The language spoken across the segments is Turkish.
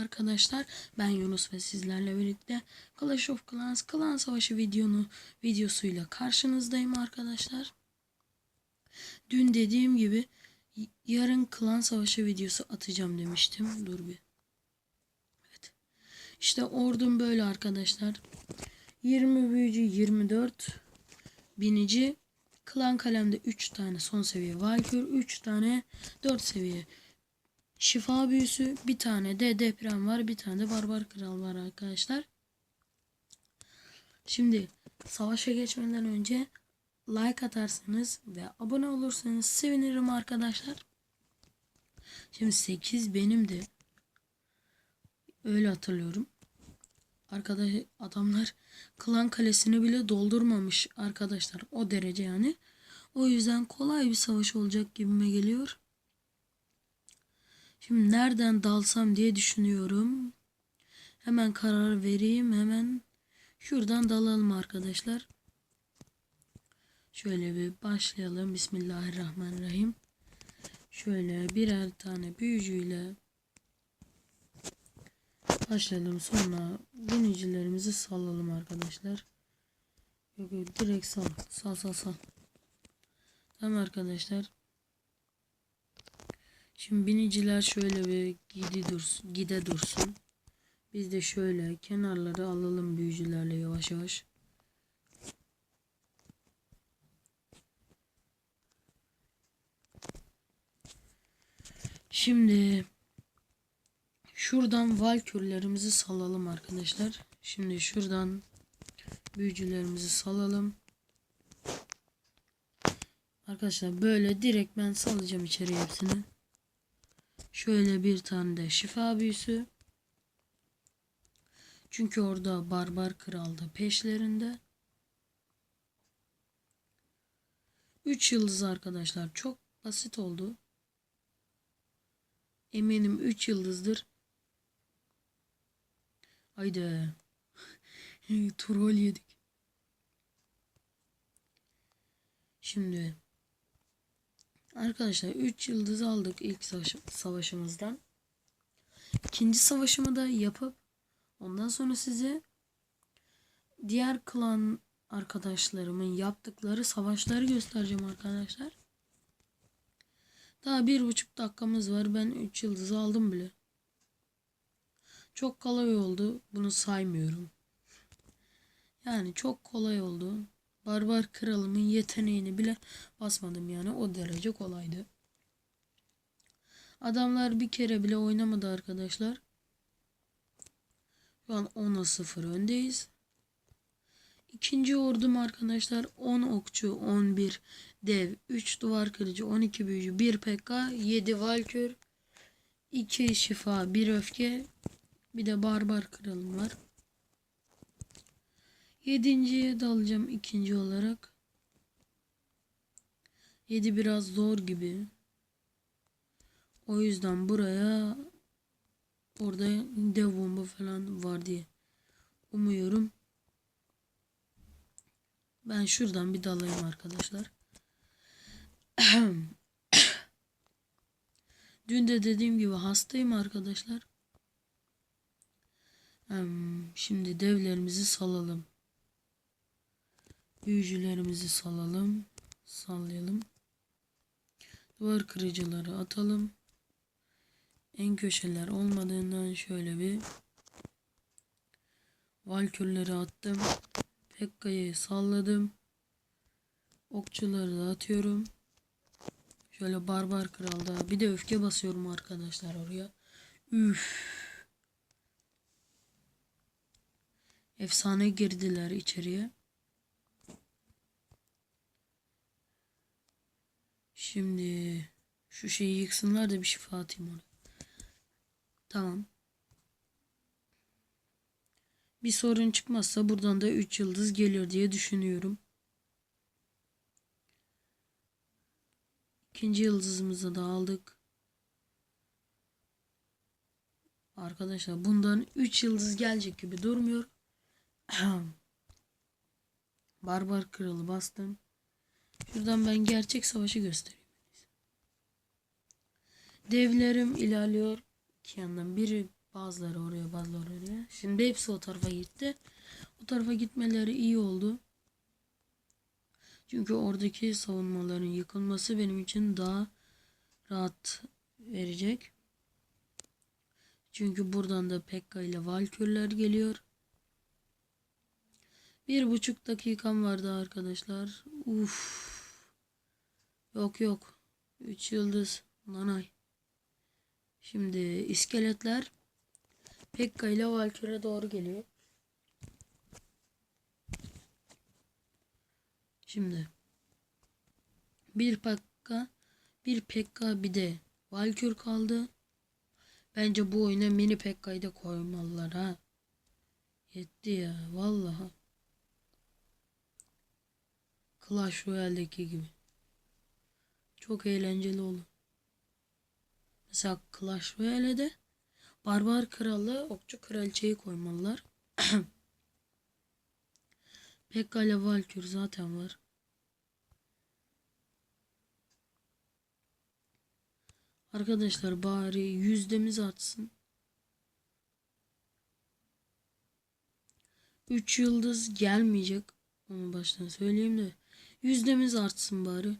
arkadaşlar. Ben Yunus ve sizlerle birlikte Clash of Clans Klan Savaşı videonu videosuyla karşınızdayım arkadaşlar. Dün dediğim gibi yarın Klan Savaşı videosu atacağım demiştim. Dur bir. Evet. İşte ordum böyle arkadaşlar. 20 büyücü 24 binici Klan kalemde 3 tane son seviye Valkür 3 tane 4 seviye Şifa büyüsü bir tane de deprem var bir tane de barbar kral var arkadaşlar. Şimdi savaşa geçmeden önce like atarsanız ve abone olursanız sevinirim arkadaşlar. Şimdi 8 benim de öyle hatırlıyorum. Arkadaş adamlar klan kalesini bile doldurmamış arkadaşlar o derece yani. O yüzden kolay bir savaş olacak gibime geliyor. Şimdi nereden dalsam diye düşünüyorum. Hemen karar vereyim. Hemen şuradan dalalım arkadaşlar. Şöyle bir başlayalım. Bismillahirrahmanirrahim. Şöyle birer tane büyücüyle başlayalım. Sonra binicilerimizi salalım arkadaşlar. Yok direkt sal. Sal sal sal. Tamam arkadaşlar. Şimdi biniciler şöyle bir gidi dursun, gide dursun. Biz de şöyle kenarları alalım büyücülerle yavaş yavaş. Şimdi şuradan valkürlerimizi salalım arkadaşlar. Şimdi şuradan büyücülerimizi salalım. Arkadaşlar böyle direkt ben salacağım içeri hepsini. Şöyle bir tane de şifa büyüsü. Çünkü orada barbar kralda peşlerinde. 3 yıldız arkadaşlar. Çok basit oldu. Eminim 3 yıldızdır. Haydi. Troll yedik. Şimdi Arkadaşlar 3 yıldız aldık ilk savaş, savaşımızdan. İkinci savaşımı da yapıp ondan sonra size diğer klan arkadaşlarımın yaptıkları savaşları göstereceğim arkadaşlar. Daha bir buçuk dakikamız var. Ben 3 yıldız aldım bile. Çok kolay oldu. Bunu saymıyorum. Yani çok kolay oldu. Barbar kralımın yeteneğini bile basmadım yani o derece kolaydı. Adamlar bir kere bile oynamadı arkadaşlar. Şu an 10'a 0 öndeyiz. İkinci ordum arkadaşlar 10 okçu, 11 dev, 3 duvar kırıcı, 12 büyücü, 1 PK, 7 valkür, 2 şifa, 1 öfke, bir de barbar kralım var. Yedinciye dalacağım ikinci olarak. Yedi biraz zor gibi. O yüzden buraya orada dev bomba falan var diye umuyorum. Ben şuradan bir dalayım arkadaşlar. Dün de dediğim gibi hastayım arkadaşlar. Şimdi devlerimizi salalım. Büyücülerimizi salalım. Sallayalım. Duvar kırıcıları atalım. En köşeler olmadığından şöyle bir Valkürleri attım. Pekka'yı salladım. Okçuları da atıyorum. Şöyle barbar kralda. Bir de öfke basıyorum arkadaşlar oraya. Üf. Efsane girdiler içeriye. Şimdi şu şeyi yıksınlar da bir şifa atayım ona. Tamam. Bir sorun çıkmazsa buradan da 3 yıldız gelir diye düşünüyorum. İkinci yıldızımızı da aldık. Arkadaşlar bundan 3 yıldız gelecek gibi durmuyor. Barbar kralı bastım. Şuradan ben gerçek savaşı göstereyim. Devlerim ilerliyor. İki yandan biri Bazıları oraya bazıları oraya. Şimdi hepsi o tarafa gitti. O tarafa gitmeleri iyi oldu. Çünkü oradaki savunmaların yıkılması benim için daha rahat verecek. Çünkü buradan da Pekka ile Valkürler geliyor. Bir buçuk dakikam vardı arkadaşlar. Uf. Yok yok. Üç yıldız. Nanay. Şimdi iskeletler Pekka ile Valkyr'e doğru geliyor. Şimdi bir Pekka, bir Pekka bir de Valkyr kaldı. Bence bu oyuna mini Pekka'yı da koymalılar ha. Yetti ya vallahi. Clash Royale'deki gibi. Çok eğlenceli olur. Mesela Clash Royale'de Barbar Kralı, Okçu Kraliçeyi koymalılar. Pekka ile Valkür zaten var. Arkadaşlar bari yüzdemiz artsın. 3 yıldız gelmeyecek. Onu baştan söyleyeyim de. Yüzdemiz artsın bari.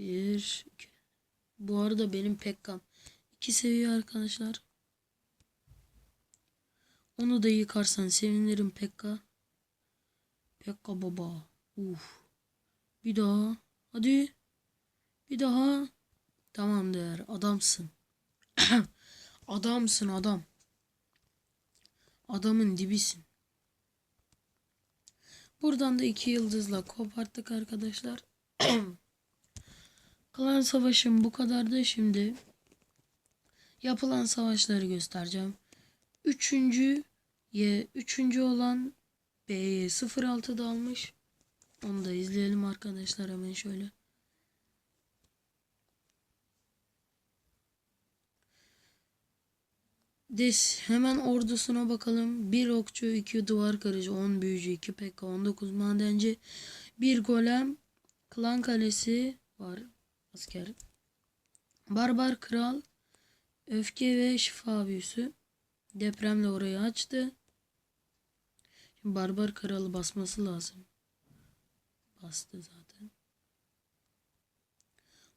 Bir, iki. Bu arada benim Pekka'm. iki seviye arkadaşlar. Onu da yıkarsan sevinirim Pekka. Pekka baba. Uf. Bir daha. Hadi. Bir daha. Tamamdır. Adamsın. adamsın adam. Adamın dibisin. Buradan da iki yıldızla koparttık arkadaşlar. Klan savaşım bu kadardı şimdi. Yapılan savaşları göstereceğim. Üçüncü ye üçüncü olan B'ye 06'da almış. Onu da izleyelim arkadaşlar hemen şöyle. Des hemen ordusuna bakalım. Bir okçu, iki duvar kırıcı, 10 büyücü, 2 pekka, 19 madenci, bir golem, klan kalesi var asker. Barbar kral, öfke ve şifa büyüsü. Depremle orayı açtı. Şimdi barbar kralı basması lazım. Bastı zaten.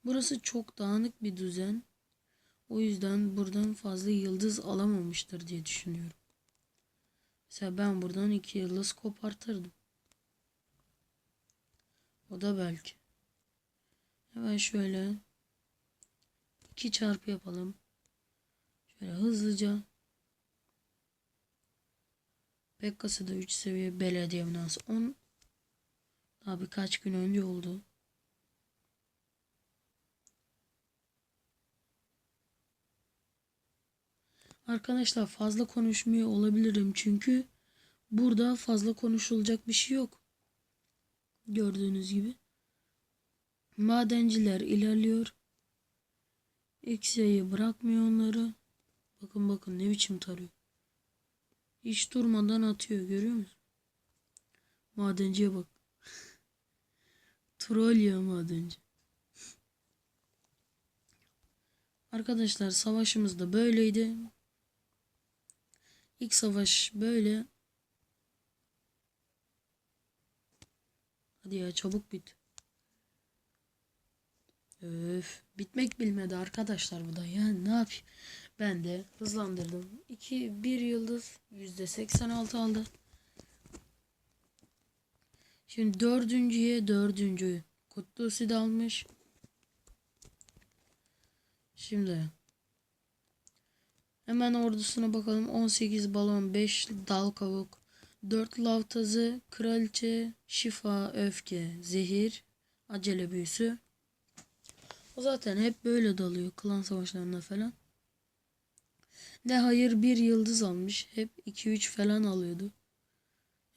Burası çok dağınık bir düzen. O yüzden buradan fazla yıldız alamamıştır diye düşünüyorum. Mesela ben buradan iki yıldız kopartırdım. O da belki. Hemen şöyle iki çarpı yapalım. Şöyle hızlıca. Pekkası da 3 seviye belediye binası 10. Daha birkaç gün önce oldu. Arkadaşlar fazla konuşmuyor olabilirim çünkü burada fazla konuşulacak bir şey yok. Gördüğünüz gibi. Madenciler ilerliyor. Eksiği bırakmıyor onları. Bakın bakın ne biçim tarıyor. Hiç durmadan atıyor görüyor musun? Madenciye bak. Troll ya madenci. Arkadaşlar savaşımız da böyleydi. İlk savaş böyle. Hadi ya çabuk bit. Öf, bitmek bilmedi arkadaşlar bu da. Yani ne yapayım? Ben de hızlandırdım. 2 1 yıldız %86 aldı. Şimdi dördüncüye dördüncü Kutlusi de almış. Şimdi hemen ordusuna bakalım. 18 balon, 5 dal kavuk, 4 lav tazı, kraliçe, şifa, öfke, zehir, acele büyüsü. O zaten hep böyle dalıyor klan savaşlarında falan. De hayır bir yıldız almış. Hep 2-3 falan alıyordu.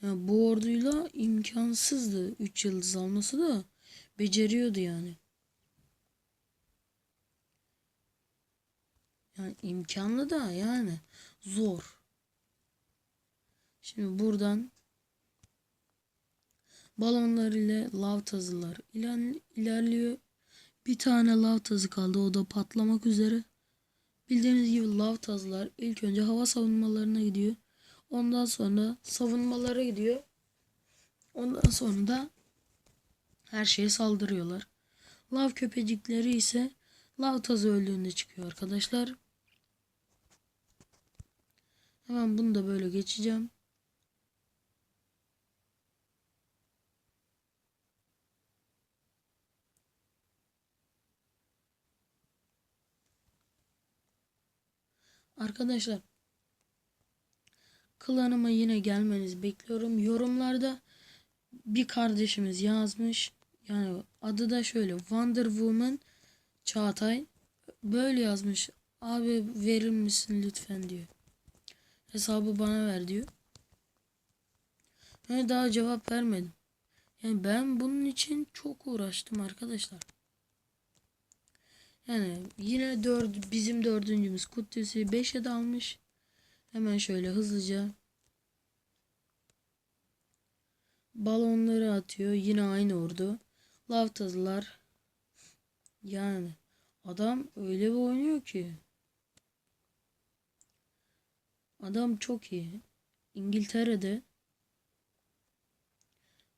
Yani bu orduyla imkansızdı 3 yıldız alması da beceriyordu yani. Yani imkanlı da yani zor. Şimdi buradan balonlar ile lav tazılar iler, ilerliyor. Bir tane lav tazı kaldı o da patlamak üzere. Bildiğiniz gibi lav tazlar ilk önce hava savunmalarına gidiyor. Ondan sonra savunmalara gidiyor. Ondan sonra da her şeye saldırıyorlar. Lav köpecikleri ise lav tazı öldüğünde çıkıyor arkadaşlar. Hemen bunu da böyle geçeceğim. Arkadaşlar klanıma yine gelmenizi bekliyorum. Yorumlarda bir kardeşimiz yazmış. Yani adı da şöyle Wonder Woman Çağatay böyle yazmış. Abi verir misin lütfen diyor. Hesabı bana ver diyor. Ben daha cevap vermedim. Yani ben bunun için çok uğraştım arkadaşlar. Yani yine dört, bizim dördüncümüz Kudüs'ü 5'e dalmış. Hemen şöyle hızlıca balonları atıyor. Yine aynı ordu. Lavtazılar. Yani adam öyle bir oynuyor ki. Adam çok iyi. İngiltere'de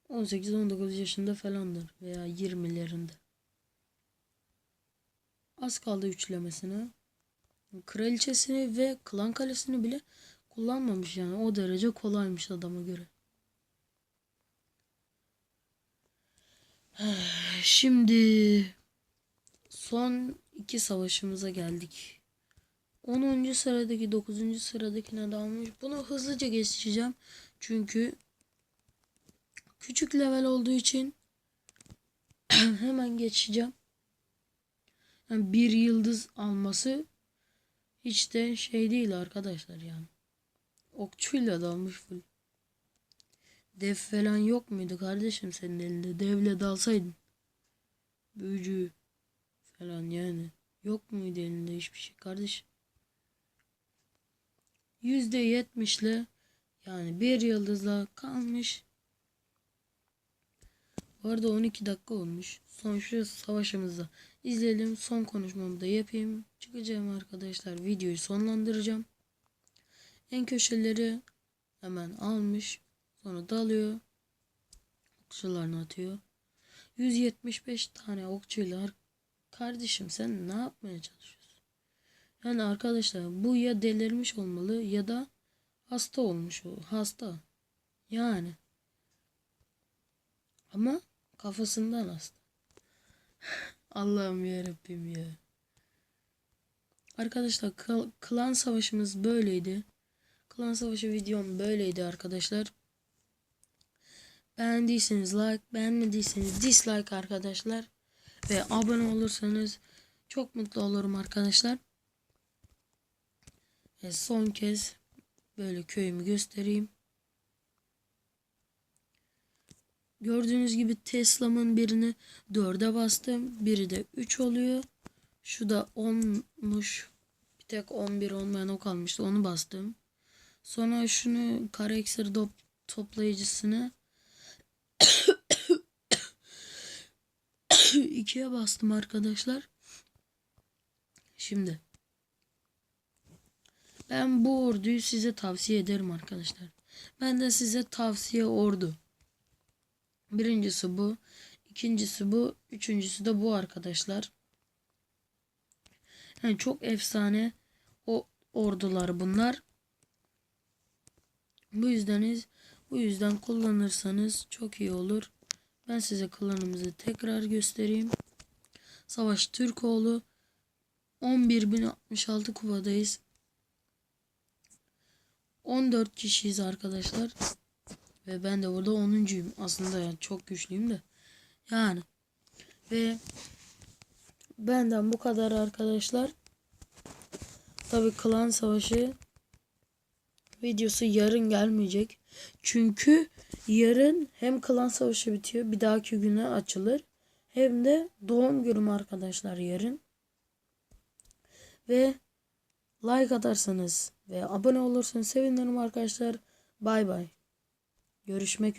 18-19 yaşında falandır veya 20'lerinde. Az kaldı üçlemesine. Kraliçesini ve klan kalesini bile kullanmamış yani. O derece kolaymış adama göre. Şimdi son iki savaşımıza geldik. 10. sıradaki 9. sıradakine dalmış. Bunu hızlıca geçeceğim. Çünkü küçük level olduğu için hemen geçeceğim. Yani bir yıldız alması hiç de şey değil arkadaşlar yani. Okçuyla dalmış full. Dev falan yok muydu kardeşim senin elinde? Devle dalsaydın. Büyücü falan yani. Yok muydu elinde hiçbir şey kardeşim? Yüzde yetmişle yani bir yıldızla kalmış. Bu arada 12 dakika olmuş. Son şu savaşımızda izleyelim. Son konuşmamı da yapayım. Çıkacağım arkadaşlar. Videoyu sonlandıracağım. En köşeleri hemen almış. Sonra dalıyor. Okçularını atıyor. 175 tane okçuyla kardeşim sen ne yapmaya çalışıyorsun? Yani arkadaşlar bu ya delirmiş olmalı ya da hasta olmuş hasta. Yani. Ama kafasından hasta. Allah'ım yarabbim ya. Arkadaşlar klan savaşımız böyleydi. Klan savaşı videom böyleydi arkadaşlar. Beğendiyseniz like, beğenmediyseniz dislike arkadaşlar. Ve abone olursanız çok mutlu olurum arkadaşlar. Ve son kez böyle köyümü göstereyim. Gördüğünüz gibi Tesla'mın birini 4'e bastım. Biri de 3 oluyor. Şu da 10'muş. Bir tek 11 olmayan o kalmıştı. Onu bastım. Sonra şunu kara iksir toplayıcısını ikiye bastım arkadaşlar. Şimdi ben bu orduyu size tavsiye ederim arkadaşlar. Ben de size tavsiye ordu. Birincisi bu. ikincisi bu. Üçüncüsü de bu arkadaşlar. Yani çok efsane o ordular bunlar. Bu yüzdeniz bu yüzden kullanırsanız çok iyi olur. Ben size klanımızı tekrar göstereyim. Savaş Türkoğlu 11.066 kupadayız. 14 kişiyiz arkadaşlar. Ve ben de burada 10.yum. Aslında yani çok güçlüyüm de. Yani. Ve benden bu kadar arkadaşlar. Tabi klan savaşı videosu yarın gelmeyecek. Çünkü yarın hem klan savaşı bitiyor. Bir dahaki güne açılır. Hem de doğum günüm arkadaşlar yarın. Ve like atarsanız ve abone olursanız sevinirim arkadaşlar. Bay bay. Görüşmek